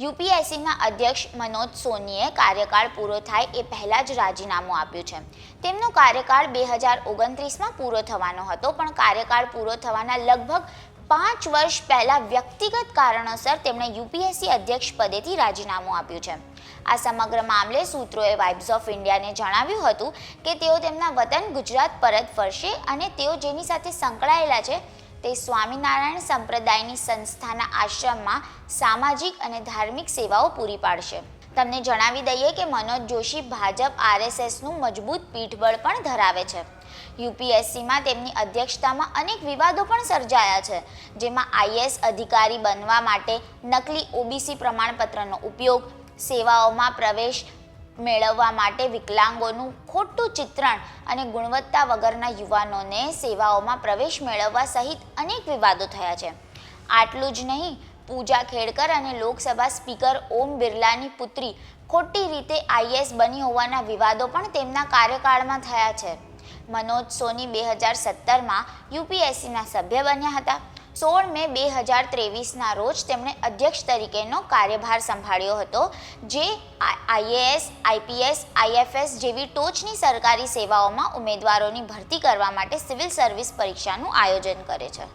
યુપીએસસીના અધ્યક્ષ મનોજ સોનીએ કાર્યકાળ પૂરો થાય એ પહેલાં જ રાજીનામું આપ્યું છે. તેમનો કાર્યકાળ બે હજાર ઓગણત્રીસમાં પૂરો થવાનો હતો, પણ કાર્યકાળ પૂરો થવાના લગભગ પાંચ વર્ષ પહેલાં વ્યક્તિગત કારણોસર તેમણે યુપીએસસી અધ્યક્ષ પદેથી રાજીનામું આપ્યું છે. આ સમગ્ર મામલે સૂત્રોએ વાઇબ્સ ઓફ ઇન્ડિયાને જણાવ્યું હતું કે તેઓ તેમના વતન ગુજરાત પરત ફરશે અને તેઓ જેની સાથે સંકળાયેલા છે તે સ્વામિનારાયણ સંપ્રદાયની સંસ્થાના આશ્રમમાં સામાજિક અને ધાર્મિક સેવાઓ પૂરી પાડશે. તમને જણાવી દઈએ કે મનોજ જોશી ભાજપ આરએસએસનું મજબૂત પીઠબળ પણ ધરાવે છે. યુપીએસસીમાં તેમની અધ્યક્ષતામાં અનેક વિવાદો પણ સર્જાયા છે, જેમાં આઈએસ અધિકારી બનવા માટે નકલી ઓબીસી પ્રમાણપત્રનો ઉપયોગ, સેવાઓમાં પ્રવેશ મેળવવા માટે વિકલાંગોનું ખોટું ચિત્રણ અને ગુણવત્તા વગરના યુવાનોને સેવાઓમાં પ્રવેશ મેળવવા સહિત અનેક વિવાદો થયા છે. આટલું જ નહીં, પૂજા ખેડકર અને લોકસભા સ્પીકર ઓમ બિરલાની પુત્રી ખોટી રીતે આઈએસ બની હોવાના વિવાદો પણ તેમના કાર્યકાળમાં થયા છે. મનોજ સોની બે હજાર સત્તરમાં યુપીએસસીના સભ્ય બન્યા હતા. સોળ મે બે હજાર ત્રેવીસના રોજ તેમણે અધ્યક્ષ તરીકેનો કાર્યભાર સંભાળ્યો હતો, જે આઈએએસ આઈપીએસ આઈએફએસ જેવી ટોચની સરકારી સેવાઓમાં ઉમેદવારોની ભરતી કરવા માટે સિવિલ સર્વિસ પરીક્ષાનું આયોજન કરે છે.